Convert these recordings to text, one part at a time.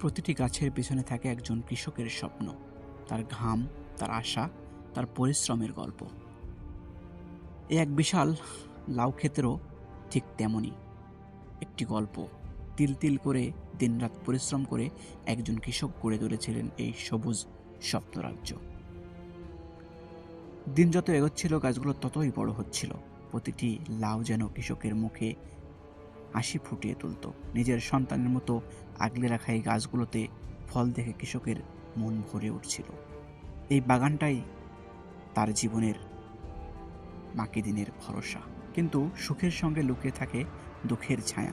প্রতিটি গাছের পেছনে থাকে একজন কৃষকের স্বপ্ন। তার ঘাম, তার আশা, তার পরিশ্রমের গল্প। এ এক বিশাল লাউ ক্ষেতেরও ঠিক তেমনই। একটি গল্প। তিল তিল করে দিনরাত পরিশ্রম করে একজন কৃষক গড়ে তুলেছিলেন এই সবুজ স্বপ্নরাজ্য। দিন যত এগোচ্ছিল, গাছগুলো ততই বড় হচ্ছিল। প্রতিটি লাউ যেন কৃষকের মুখে হাসি ফুটিয়ে তুলত। নিজের সন্তানের মতো আগলে রাখা এই গাছগুলোতে ফল দেখে কৃষকের মন ভরে উঠছিল। এই বাগানটাই তার জীবনের বাকি দিনের ভরসা। কিন্তু সুখের সঙ্গে লুকিয়ে থাকে দুঃখের ছায়া।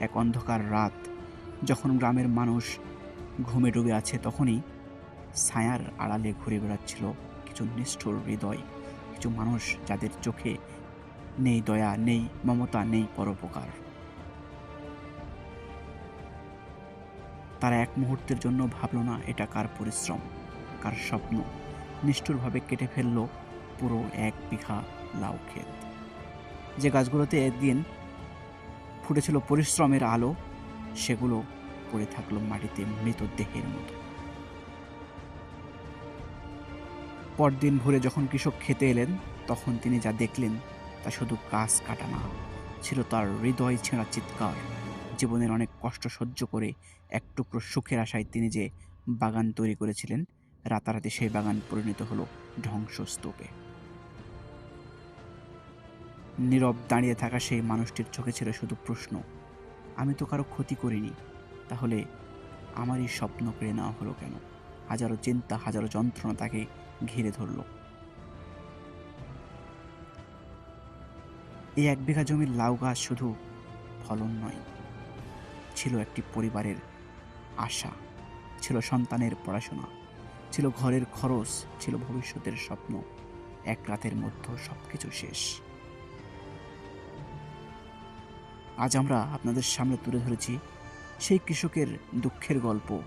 এক অন্ধকার রাত, যখন গ্রামের মানুষ ঘুমে ডুবে আছে, তখনই ছায়ার আড়ালে ঘুরে বেড়াচ্ছিল কিছু নিষ্ঠুর হৃদয়, কিছু মানুষ যাদের চোখে নেই দয়া, নেই মমতা, নেই পরোপকার। তারা এক মুহূর্তের জন্য ভাবল, না, এটা কার পরিশ্রম, কার স্বপ্ন? নিষ্ঠুরভাবে কেটে ফেলল পুরো এক বিঘা লাউ ক্ষেত। যে গাছগুলোতে একদিন ফুটেছিল পরিশ্রমের আলো, সেগুলো পড়ে থাকল মাটিতে মৃতদেহের মতো। পরদিন ভোরে যখন কৃষক খেতে এলেন, তখন তিনি যা দেখলেন, তা শুধু কাজ কাটা না, ছিল তার হৃদয় ছেঁড়া চিৎকার। জীবনের অনেক কষ্ট সহ্য করে এক টুকরো সুখের আশায় তিনি যে বাগান তৈরি করেছিলেন, রাতারাতি সেই বাগান পরিণত হলো ধ্বংসস্তূপে। নীরব দাঁড়িয়ে থাকা সেই মানুষটির চোখে ছিল শুধু প্রশ্ন, আমি তো কারও ক্ষতি করিনি, তাহলে আমারই স্বপ্ন কেড়ে নেওয়া হলো কেন? হাজারো চিন্তা, হাজারো যন্ত্রণা তাকে ঘিরে ধরল। এই এক বিঘা জমির লাউ গাছ শুধু ফলন নয় ছিল একটি পরিবারের আশা, ছিল সন্তানের পড়াশোনা, ছিল ঘরের খরচ, ছিল ভবিষ্যতের স্বপ্ন, এক রাতের মধ্যে সবকিছু শেষ। আজ আমরা আপনাদের সামনে তুলে ধরেছি সেই কৃষকের দুঃখের গল্প।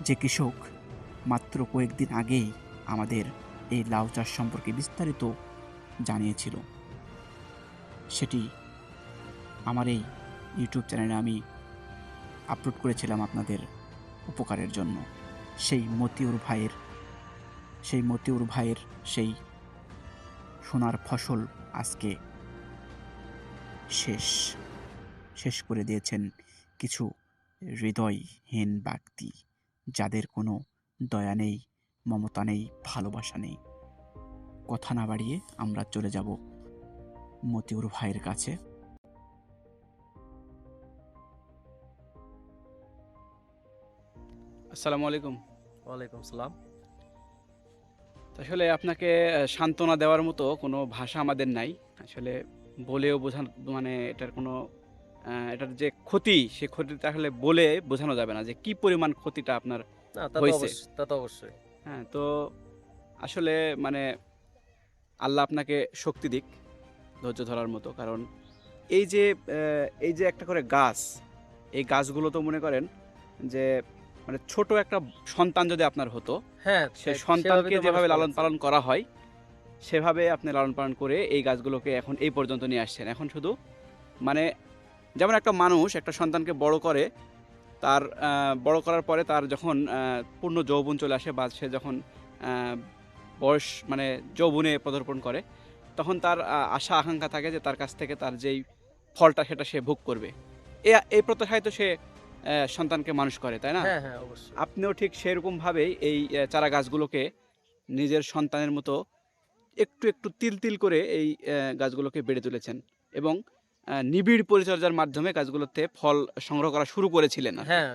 যে কৃষক মাত্র কয়েকদিন আগেই আমাদের এই লাউ চাষ সম্পর্কে বিস্তারিত জানিয়েছিল। সেটি আমার এই ইউটিউব চ্যানেলে আমি আপলোড করেছিলাম আপনাদের উপকারের জন্য। সেই মতিউর ভাইয়ের, সেই মতিউর ভাইয়ের সেই সোনার ফসল আজকে শেষ। শেষ করে দিয়েছেন কিছু হৃদয়হীন ব্যক্তি যাদের কোনো দয়া নেই, মমতা নেই, ভালোবাসা নেই। কথা না বাড়িয়ে আমরা চলে যাব মতিউর ভাইয়ের কাছে। আসসালামু আলাইকুম। ওয়ালাইকুম সালাম আসলে আপনাকে সান্ত্বনা দেওয়ার মতো কোনো ভাষা আমাদের নাই। আসলে বলেও বোঝানো মানে এটার কোনো এটার যে ক্ষতি সে ক্ষতিটা আসলে বলে বোঝানো যাবে না যে কি পরিমাণ ক্ষতিটা আপনার হয়েছে। তা তো অবশ্যই। হ্যাঁ তো আসলে মানে আল্লাহ আপনাকে শক্তি দিক ধৈর্য ধরার মতো। কারণ এই যে এই যে একটা করে গাছ এই গাছগুলো তো মনে করেন যে মানে ছোট একটা সন্তান যদি আপনার হতো হ্যাঁ সে সে- সন্তানকে যেভাবে লালন পালন করা হয় সেভাবে আপনি লালন পালন করে এই গাছগুলোকে এখন এই পর্যন্ত নিয়ে আসছেন। এখন শুধু মানে যেমন একটা মানুষ একটা সন্তানকে বড় করে তার বড় করার পরে তার যখন পূর্ণ যৌবন চলে আসে বা সে যখন আহ, বয়স মানে যৌবনে পদার্পণ করে তখন তার আশা আকাঙ্ক্ষা থাকে যে তার কাছ থেকে তার যেই ফলটা সেটা সে ভোগ করবে। এ এই প্রত্যাশায় তো সে সন্তানকে মানুষ করে তাই না? হ্যাঁ হ্যাঁ আপনিও ঠিক সেরকমভাবেই এই চারা গাছগুলোকে নিজের সন্তানের মতো একটু একটু তিল তিল করে এই গাছগুলোকে বেড়ে তুলেছেন এবং নিবিড় পরিচর্যার মাধ্যমে গাছগুলোতে ফল সংগ্রহ করা শুরু করেছিলেন। হ্যাঁ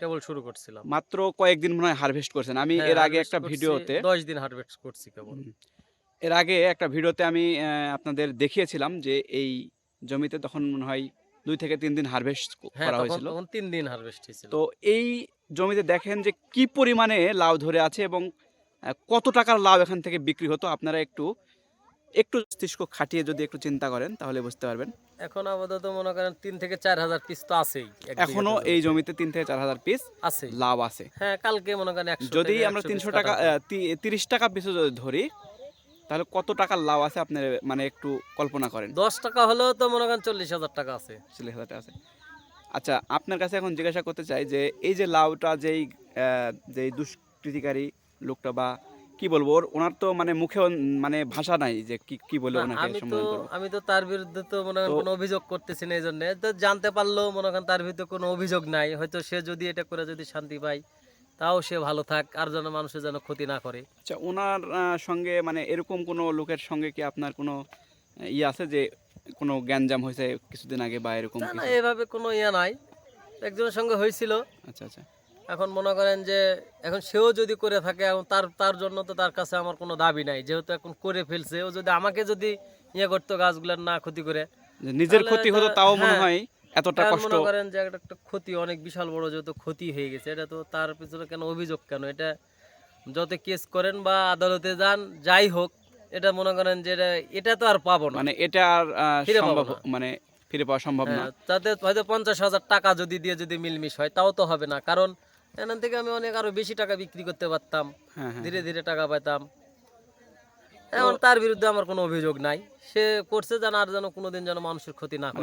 কেবল শুরু করছিলাম। মাত্র কয়েকদিন মনে হয় হারভেস্ট করছেন। আমি হ্যাঁ, এর আগে একটা ভিডিওতে দশ দিন হারভেস্ট করছি কেবল। এর আগে একটা ভিডিওতে আমি আহ, আপনাদের দেখিয়েছিলাম যে এই জমিতে তখন মনে হয় দুই থেকে তিন দিন হারভেস্ট হ্যাঁ করা হয়েছিল। তখন তিন দিন হারভেস্ট হয়েছিল। তো এই জমিতে দেখেন যে কি পরিমাণে লাউ ধরে আছে এবং কত টাকার লাউ এখান থেকে বিক্রি হতো? আপনারা একটু একটু মস্তিষ্ক খাটিয়ে যদি একটু চিন্তা করেন তাহলে বুঝতে পারবেন। এখন আপাতত মনে করেন তিন থেকে চার হাজার পিস তো আছেই এখনও এই জমিতে তিন থেকে চার হাজার পিস আছে। লাভ আছে। হ্যাঁ কালকে মনে করেন যদি আমরা তিনশো টাকা তিরিশ টাকা পিছু যদি ধরি তাহলে কত টাকার লাভ আছে আপনি মানে একটু কল্পনা করেন? দশ টাকা হলেও তো মনে করেন চল্লিশ হাজার টাকা আছে। চল্লিশ হাজার টাকা আছে। আচ্ছা আপনার কাছে এখন জিজ্ঞাসা করতে চাই যে এই যে লাউটা যেই যেই দুষ্কৃতিকারী লোকটা বা কি বলব ওর ওনার তো মানে মুখে মানে ভাষা নাই যে কি কি বলে ওনাকে আমি তো সম্বোধন করব। আমি তো তার বিরুদ্ধে তো মনে করেন কোনো অভিযোগ করতেছি না এই জন্য। তো জানতে পারলেও মনে করেন তার বিরুদ্ধে কোনো অভিযোগ নাই। হয়তো সে যদি এটা করে যদি শান্তি পায় তাও সে ভালো থাক আর যেন মানুষের যেন ক্ষতি না করে। আচ্ছা ওনার সঙ্গে মানে এরকম কোনো লোকের সঙ্গে কি আপনার কোনো আহ, ইয়ে আছে যে কোনো জ্ঞানজাম হয়েছে কিছুদিন আগে বা এরকম না না এভাবে কোনো ইয়ে নাই। একজনের সঙ্গে হয়েছিল। আচ্ছা আচ্ছা। এখন মনে করেন যে এখন সেও যদি করে থাকে এখন তার তার জন্য তো তার কাছে আমার কোনো দাবি নাই। যেহেতু এখন করে ফেলছে ও যদি আমাকে যদি ইয়ে করতো গাছগুলার না ক্ষতি করে নিজের ক্ষতি হতো তাও মনে হ্যাঁ। এতটা কষ্ট মনে করেন যে একটা ক্ষতি অনেক বিশাল বড় যেহেতু ক্ষতি হয়ে গেছে এটা তো তার পিছনে কেন অভিযোগ কেন? এটা যত কেস করেন বা আদালতে যান যাই হোক এটা মনে করেন যে এটা এটা তো আর পাবো না। মানে এটা আর সম্ভব মানে ফিরে পাওয়া সম্ভব না। হ্যাঁ, তাতে হয়তো পঞ্চাশ হাজার টাকা যদি দিয়ে যদি মিলমিশ হয় তাও তো হবে না। কারণ এখান থেকে আমি অনেক আরও বেশি টাকা বিক্রি করতে পারতাম হ্যাঁ হ্যাঁ ধীরে ধীরে টাকা পাইতাম। এখন তার বিরুদ্ধে আমার কোনো অভিযোগ নাই। সে করছে যেন আর যেন কোনোদিন যেন মানুষের ক্ষতি না করে।